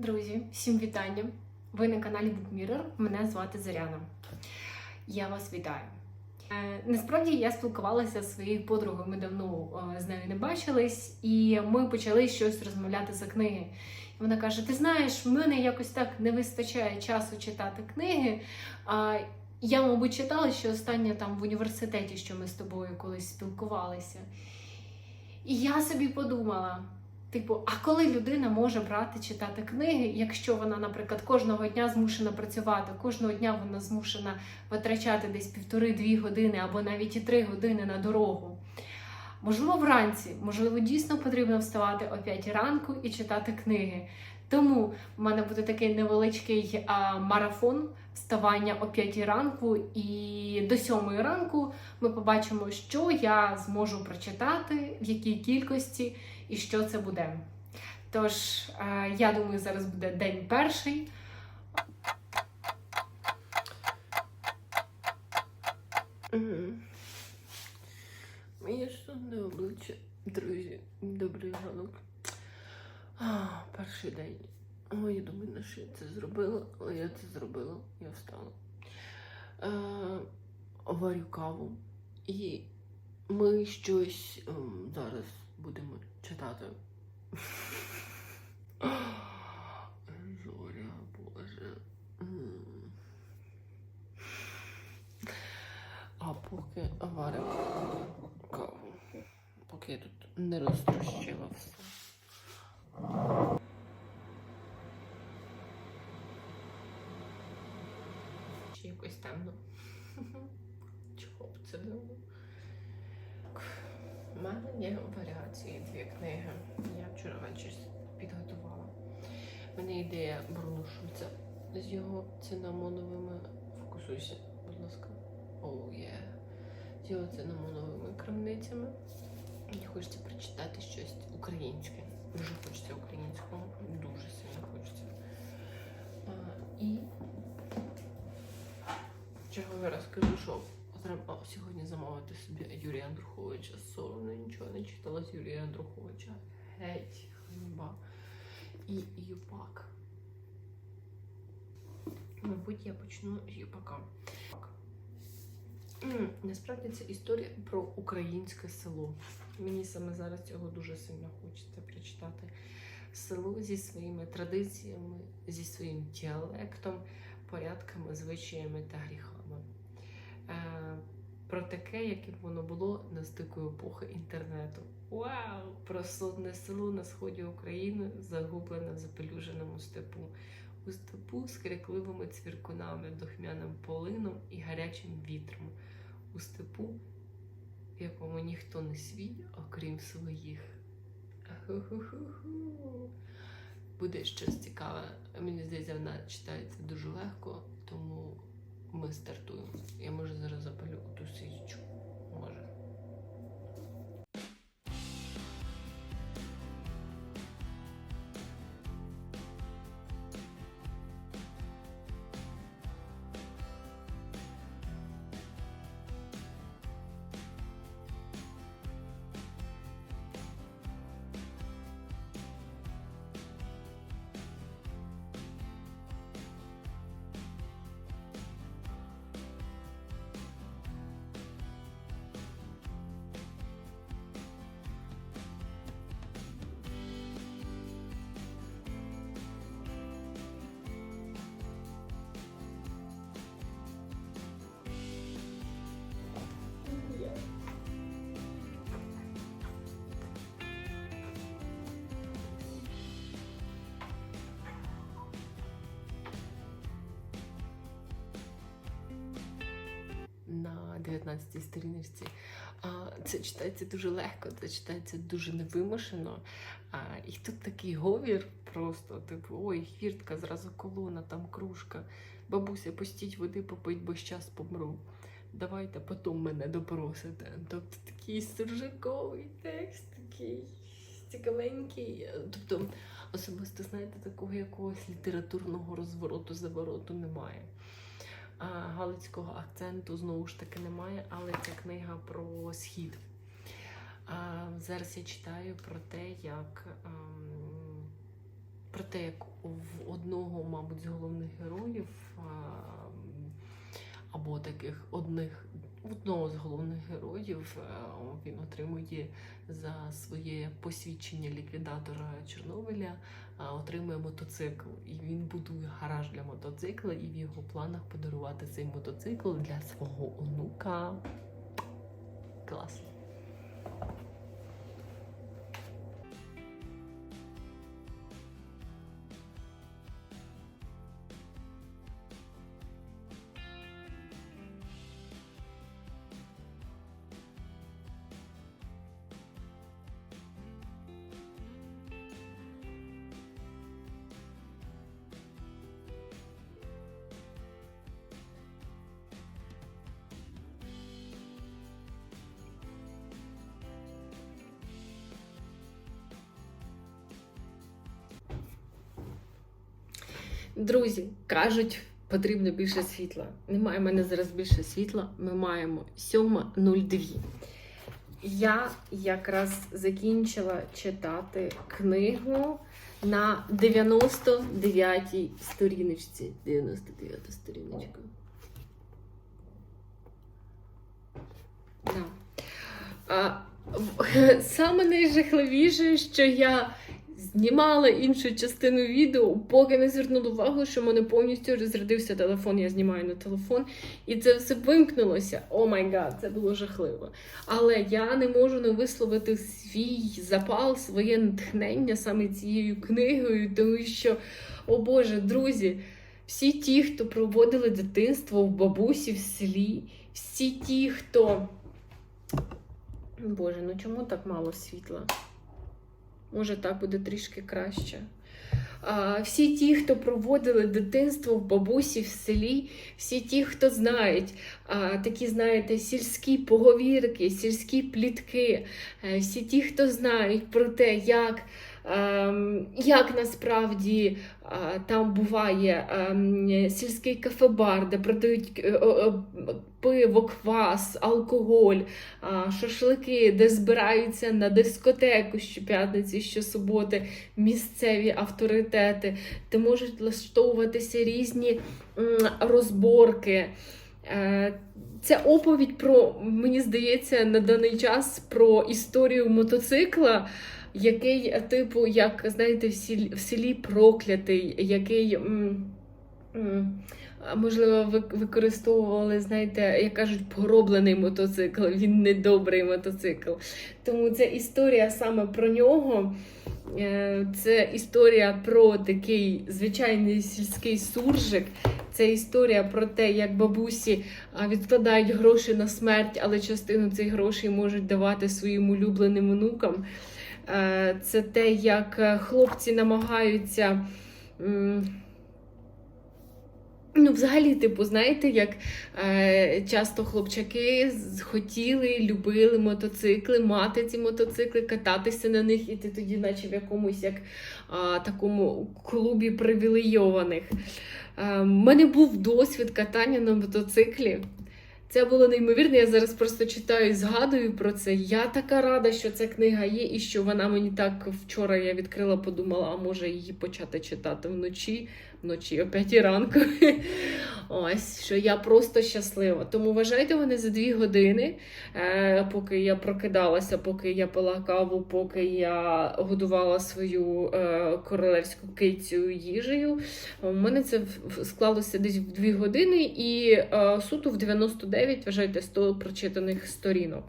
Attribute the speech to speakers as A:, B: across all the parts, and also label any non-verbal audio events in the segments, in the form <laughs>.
A: Друзі, всім вітання! Ви на каналі Book Mirror. Мене звати Зоряна. Я вас вітаю. Е, Насправді я спілкувалася зі своєю подругою, ми давно е, з нею не бачились, і ми почали щось розмовляти за книги. І вона каже: Ти знаєш, в мене якось так не вистачає часу читати книги. Я, мабуть, читала ще останнє там в університеті, що ми з тобою колись спілкувалися. І я собі подумала. Типу, а коли людина може брати читати книги, якщо вона, наприклад, кожного дня змушена працювати, кожного дня вона змушена витрачати десь півтори-дві години або навіть і три години на дорогу. Можливо, вранці, можливо, дійсно потрібно вставати о 5 ранку і читати книги. Тому в мене буде такий невеличкий а, марафон вставання о 5 ранку, і до 7 ранку ми побачимо, що я зможу прочитати, в якій кількості і що це буде. Тож, е, я думаю, зараз буде день перший.
B: Моє обличчя, друзі, добрий ранок. Перший день. Ой, я думаю, на що я це зробила, але я це зробила, я встала. Е, варю каву. І ми щось ем, зараз будемо читати. Зоря, Боже. М. А поки варимо каву, поки я тут не розтрощила все.
A: Чи якось темно. <laughs>
B: Чого б це було? У мене є варіації дві книги. Я вчора ввечері підготувала. У мене ідея Бруно Шульца з його цинамоновими. Фокусуйся, будь ласка. Оу, є. З його цинамоновими крамницями. Мені хочеться прочитати щось українське. Дуже хочеться українського. Дуже сильно хочеться. А, і черговий раз кажу, що треба сьогодні замовити собі Юрія Андруховича. Соромно нічого не читала з Юрія Андруховича. Геть, хліба. І Юпак. Мабуть, я почну з Юпака. Насправді це історія про українське село. Мені саме зараз цього дуже сильно хочеться прочитати. Село зі своїми традиціями, зі своїм діалектом, порядками, звичаями та гріхами. Е, про таке, яким воно було на стику епохи інтернету. Вау! Про судне село на сході України, загублене в запелюженому степу. У степу з крикливими цвіркунами, дохмяним полином і гарячим вітром. У степу, в якому ніхто не свій, окрім своїх. Буде щось цікаве. Мені здається, вона читається дуже легко, тому ми стартуємо. Я можу зараз запалю ту свічку. Може. 19 сторіночці. Це читається дуже легко, це читається дуже невимушено. І тут такий говір просто, типу, ой, хвіртка, зразу колона, там кружка. Бабуся, пустіть води попить, бо щас помру. Давайте потім мене допросите. Тобто такий суржиковий текст, такий цікавенький. Тобто, особисто, знаєте, такого якогось літературного розвороту, завороту немає. Галицького акценту знову ж таки немає, але це книга про схід. Зараз я читаю про те, як ем, про те, як в одного, мабуть, з головних героїв, або таких одних, одного з головних героїв е, він отримує за своє посвідчення ліквідатора Чорнобиля, отримує мотоцикл. І він будує гараж для мотоцикла, і в його планах подарувати цей мотоцикл для свого онука. Класно. Друзі, кажуть, потрібно більше світла. Немає в мене зараз більше світла. Ми маємо 7.02. Я якраз закінчила читати книгу на 99-й сторіночці. 99 та сторіночка. Да. А, <laughs> саме найжахливіше, що я знімала іншу частину відео, поки не звернула увагу, що в мене повністю розрядився телефон. Я знімаю на телефон, і це все вимкнулося. О май гад, це було жахливо. Але я не можу не висловити свій запал, своє натхнення саме цією книгою, тому що, о Боже, друзі, всі ті, хто проводили дитинство в бабусі в селі, всі ті, хто. Боже, ну чому так мало світла? Може, так буде трішки краще. А, всі ті, хто проводили дитинство в бабусі в селі, всі ті, хто знають а, такі, знаєте, сільські поговірки, сільські плітки, е, всі ті, хто знають про те, як, як насправді там буває ем, сільський кафе-бар, де продають е, е, е, пиво, квас, алкоголь, шашлики, де збираються на дискотеку щоп'ятниці, щосуботи, місцеві авторитети, де можуть влаштовуватися різні розборки. Е, Це оповідь про, мені здається, на даний час про історію мотоцикла, який, типу, як знаєте, в селі, в селі проклятий, який. м, Можливо, ви використовували, знаєте, як кажуть, пороблений мотоцикл. Він недобрий мотоцикл. Тому це історія саме про нього. Е, Це історія про такий звичайний сільський суржик. Це історія про те, як бабусі відкладають гроші на смерть, але частину цих грошей можуть давати своїм улюбленим онукам. Е, Це те, як е, хлопці намагаються. Ну, взагалі, типу, знаєте, як е, часто хлопчаки хотіли, любили мотоцикли, мати ці мотоцикли, кататися на них, і ти тоді, наче в якомусь як а, такому клубі привілейованих. Е, У мене був досвід катання на мотоциклі. Це було неймовірно. Я зараз просто читаю і згадую про це. Я така рада, що ця книга є, і що вона мені так вчора я відкрила, подумала, а може її почати читати вночі, вночі о 5 ранку. <laughs> Ось що я просто щаслива. Тому вважайте мене за дві години, е, поки я прокидалася, поки я пила каву, поки я годувала свою е, королевську кицю їжею. У мене це склалося десь в 2 години, і е, суто в 99, вважайте, 100 прочитаних сторінок.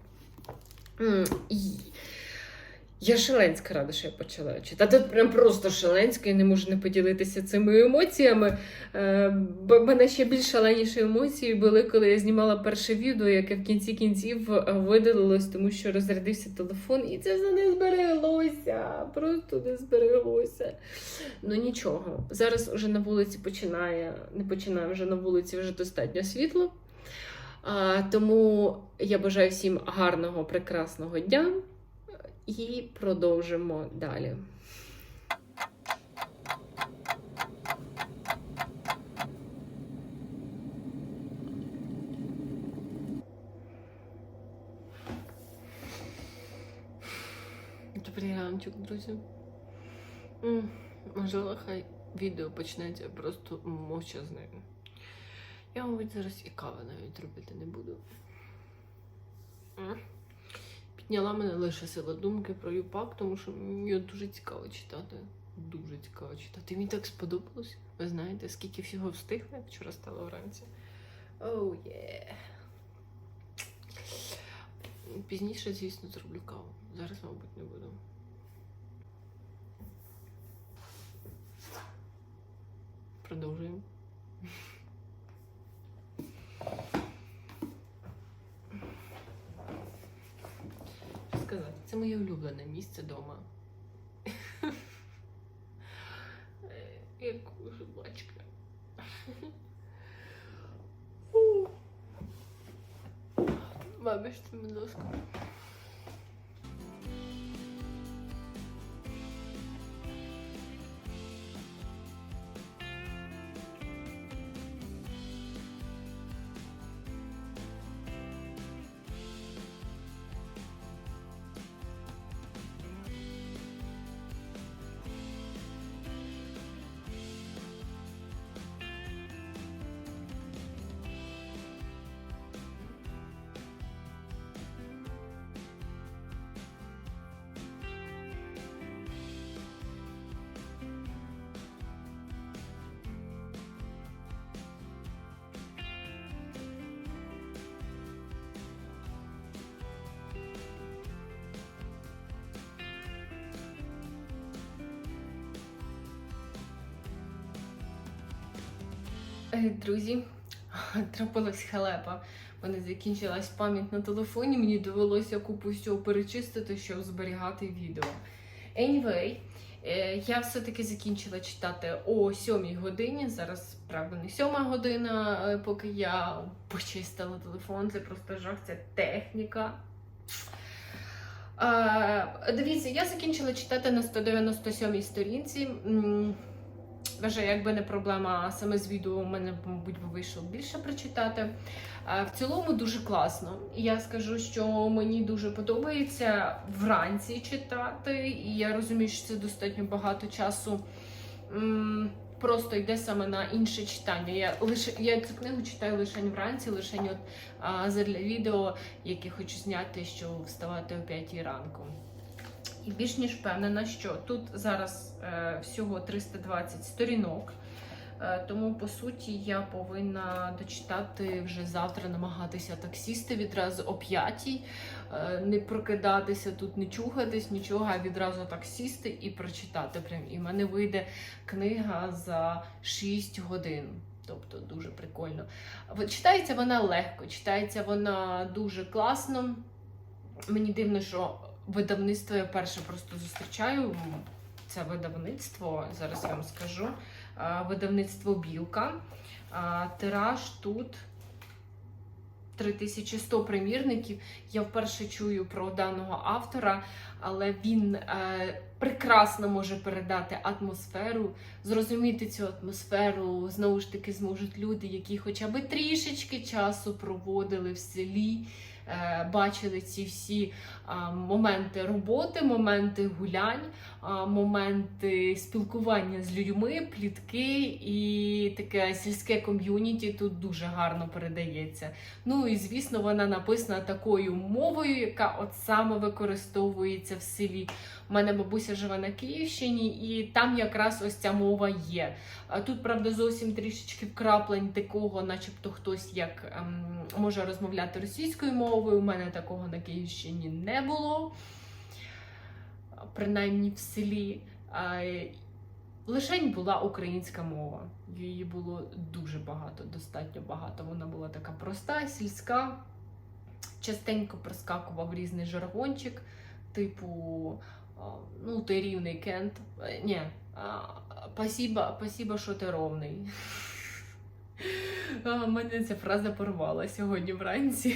B: Я шаленська рада, що я почала читати. Прям просто шаленська, я не можу не поділитися цими емоціями. Е, бо мене ще більш шаленіші емоції були, коли я знімала перше відео, яке в кінці кінців е, видалилось, тому що розрядився телефон, і це все не збереглося. Просто не збереглося. Ну нічого. Зараз уже на вулиці починає, не починає вже на вулиці вже достатньо світло. А, тому я бажаю всім гарного, прекрасного дня і продовжимо далі. Добрий раночок, друзі. Можливо, хай відео почнеться просто мовчазним. Я, мабуть, зараз і кави навіть робити не буду. Підняла мене лише сила думки про Юпак, тому що мені дуже цікаво читати. Дуже цікаво читати. Мені так сподобалось. Ви знаєте, скільки всього встигла, як вчора стало вранці. Оу є. Пізніше, звісно, зроблю каву. Зараз, мабуть, не буду. Продовжуємо. Що сказати? Це моє улюблене місце вдома. <laughs> Як собачка. Вибачте, будь ласка. Друзі, <laughs> трапилась халепа. У мене закінчилась пам'ять на телефоні, мені довелося купу всього перечистити, щоб зберігати відео. Anyway, е, я все-таки закінчила читати о 7 годині. Зараз, правда, не 7 година, е, поки я почистила телефон. Це просто жах, це техніка. Е, Дивіться, я закінчила читати на 197 сторінці. Вже якби не проблема саме з відео, у мене, мабуть, би вийшло більше прочитати. В цілому дуже класно. Я скажу, що мені дуже подобається вранці читати, і я розумію, що це достатньо багато часу. Просто йде саме на інше читання. Я лише я цю книгу читаю лише вранці, лише от а, задля відео, яке хочу зняти, щоб вставати о 5 ранку. І більш ніж впевнена, що тут зараз е, всього 320 сторінок. Е, тому, по суті, я повинна дочитати вже завтра, намагатися так сісти відразу о п'ятій, е, не прокидатися тут, не чухатись, нічого, а відразу так сісти і прочитати. Прям. І в мене вийде книга за 6 годин. Тобто дуже прикольно. Читається вона легко, читається вона дуже класно. Мені дивно, що видавництво я перше просто зустрічаю. Це видавництво, зараз я вам скажу. Видавництво Білка. Тираж тут 3100 примірників. Я вперше чую про даного автора, але він е, прекрасно може передати атмосферу, зрозуміти цю атмосферу. Знову ж таки, зможуть люди, які хоча б трішечки часу проводили в селі. Е, Бачили ці всі моменти роботи, моменти гулянь, моменти спілкування з людьми, плітки і таке сільське ком'юніті тут дуже гарно передається. Ну і звісно, вона написана такою мовою, яка от саме використовується в селі. У мене бабуся живе на Київщині, і там якраз ось ця мова є. Тут, правда, зовсім трішечки вкраплень такого, начебто хтось як ем, може розмовляти російською мовою. У мене такого на Київщині не було, принаймні в селі. Лишень була українська мова. Її було дуже багато, достатньо багато. Вона була така проста, сільська. Частенько проскакував різний жаргончик, типу, ну, ти рівний кент. Е, Ні, а, спасіба, спасіба, що ти ровний. А, Мене ця фраза порвала сьогодні вранці.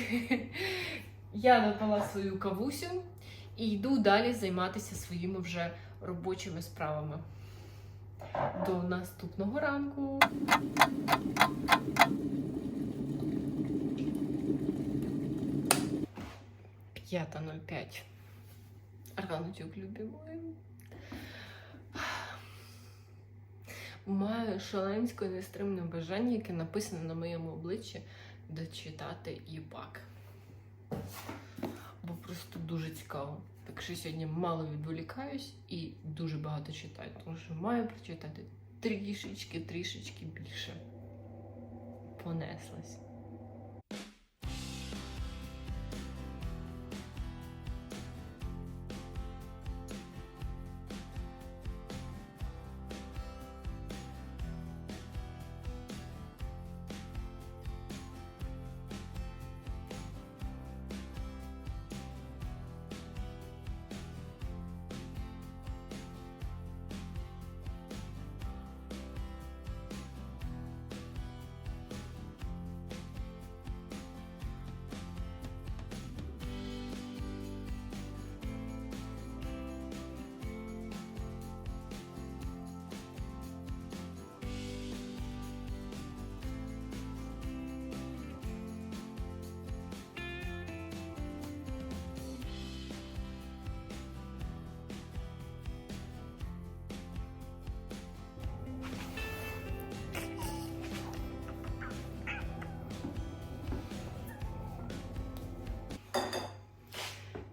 B: Я допила свою кавусю і йду далі займатися своїми вже робочими справами. До наступного ранку. П'ята ноль п'ять. Раночок, мої. Маю шаленське нестримне бажання, яке написане на моєму обличчі, дочитати їбак. Бо просто дуже цікаво. Так що сьогодні мало відволікаюсь і дуже багато читаю, тому що маю прочитати трішечки, трішечки більше. Понеслась.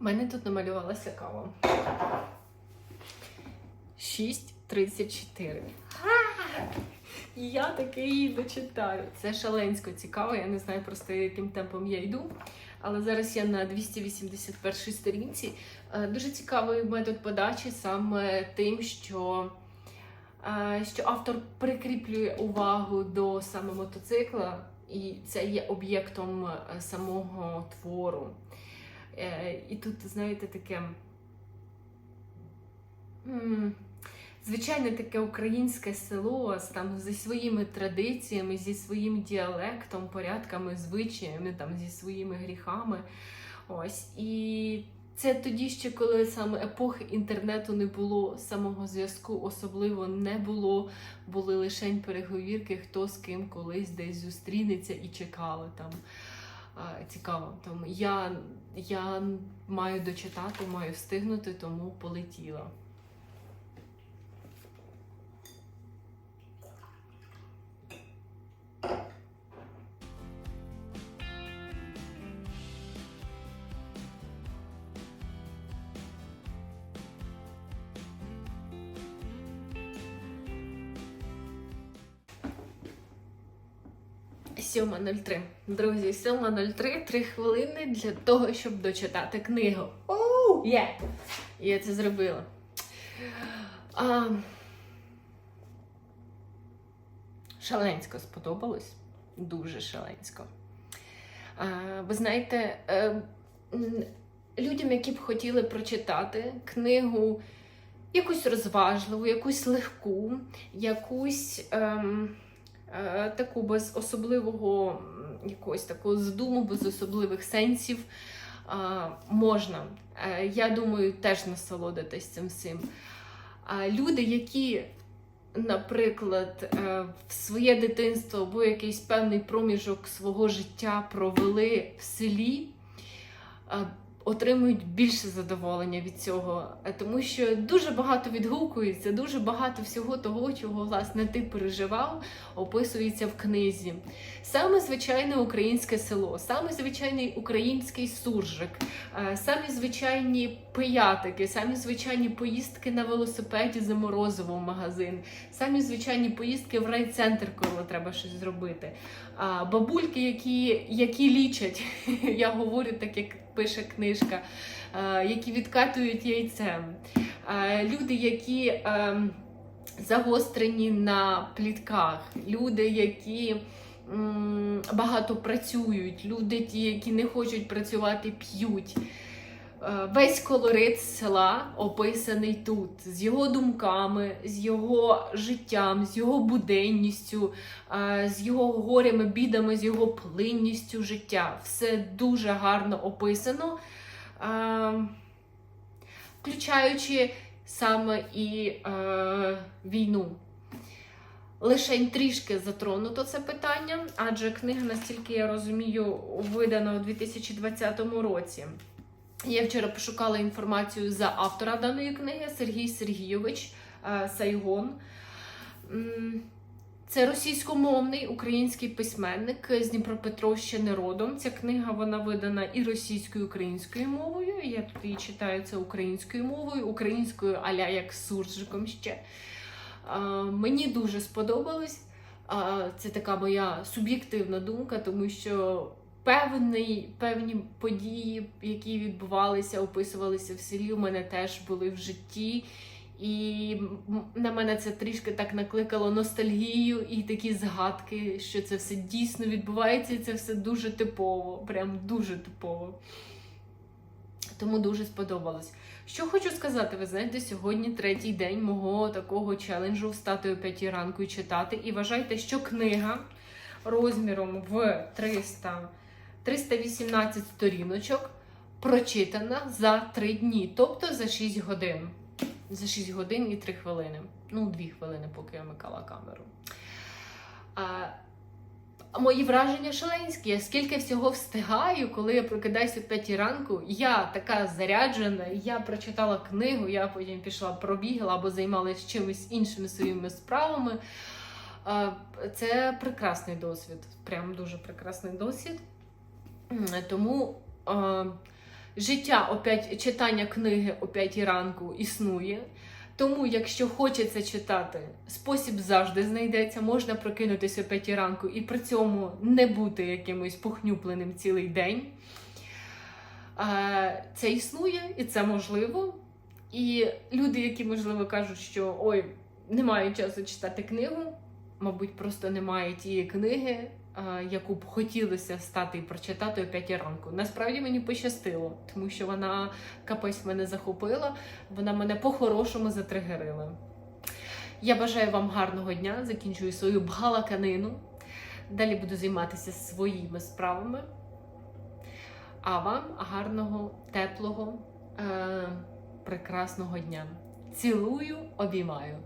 B: У мене тут намалювалася кава. 6.34. І я таки її дочитаю. Це шаленсько цікаво, я не знаю просто яким темпом я йду. Але зараз я на 281 сторінці. Е, Дуже цікавий метод подачі саме тим, що, е, що автор прикріплює увагу до саме мотоцикла, і це є об'єктом е, самого твору. Е, І тут, знаєте, таке. Звичайне таке українське село там зі своїми традиціями, зі своїм діалектом, порядками, звичаями, там, зі своїми гріхами. Ось. І це тоді ще, коли саме епохи інтернету не було самого зв'язку, особливо не було, були лише переговірки, хто з ким колись десь зустрінеться і чекали там. Цікаво. Тому я, я маю дочитати, маю встигнути, тому полетіла. Сьома 03. Друзі, сьома 03, три хвилини для того, щоб дочитати книгу. Оу! Є! Я це зробила. А, шаленсько сподобалось. Дуже шаленсько. А, ви знаєте, е, людям, які б хотіли прочитати книгу якусь розважливу, якусь легку, якусь. Ем, таку без особливого якогось такого здуму, без особливих сенсів можна. Е, Я думаю, теж насолодитись цим всім. Люди, які, наприклад, е, в своє дитинство або якийсь певний проміжок свого життя провели в селі, е, отримують більше задоволення від цього, Е, тому що дуже багато відгукується, дуже багато всього того, чого власне ти переживав, описується в книзі. Саме звичайне українське село, саме звичайний український суржик, е, самі звичайні пиятики, самі звичайні поїздки на велосипеді за морозиво в магазин, самі звичайні поїздки в райцентр, коли треба щось зробити. Бабульки, які, які лічать, <laughs> я говорю так, як пише книжка, е, які відкатують яйцем. Е, Люди, які ем, загострені на плітках, люди, які багато працюють, люди, ті, які не хочуть працювати, п'ють. Е, Весь колорит села описаний тут, з його думками, з його життям, з його буденністю, е, з його горями, бідами, з його плинністю життя. Все дуже гарно описано, е, включаючи саме і війну. Лишень трішки затронуто це питання, адже книга, настільки я розумію, видана у 2020 році. Я вчора пошукала інформацію за автора даної книги Сергій Сергійович е, Сайгон.
A: Це російськомовний український письменник з Дніпропетровщини родом. Ця книга вона видана і російською, і українською мовою. Я тут її читаю це українською мовою, українською аля як суржиком ще. Мені дуже сподобалось. Це така моя суб'єктивна думка, тому що певний, певні події, які відбувалися, описувалися в селі, у мене теж були в житті. І на мене це трішки так накликало ностальгію і такі згадки, що це все дійсно відбувається, і це все дуже типово, прям дуже типово. Тому дуже сподобалось. Що хочу сказати, ви знаєте, сьогодні третій день мого такого челенджу встати о 5 ранку і читати. І вважайте, що книга розміром в 300, 318 сторіночок прочитана за 3 дні, тобто за 6 годин. За 6 годин і 3 хвилини. Ну, 2 хвилини, поки я вмикала камеру. А, мої враження шаленські. Я скільки всього встигаю, коли я прокидаюся о 5 ранку. Я така заряджена, я прочитала книгу, я потім пішла пробігла або займалася чимось іншими своїми справами. Це прекрасний досвід, прям дуже прекрасний досвід. Тому а, життя о 5, читання книги о 5 ранку існує. Тому, якщо хочеться читати, спосіб завжди знайдеться. Можна прокинутися о 5 ранку і при цьому не бути якимось похнюпленим цілий день. Е, Це існує і це можливо. І люди, які, можливо, кажуть, що ой, немає часу читати книгу, мабуть, просто немає тієї книги, е, яку б хотілося стати і прочитати о 5 ранку. Насправді мені пощастило, тому що вона капець мене захопила, вона мене по-хорошому затригерила. Я бажаю вам гарного дня, закінчую свою бгалаканину. Далі буду займатися своїми справами. А вам гарного, теплого, е- прекрасного дня. Цілую, обіймаю.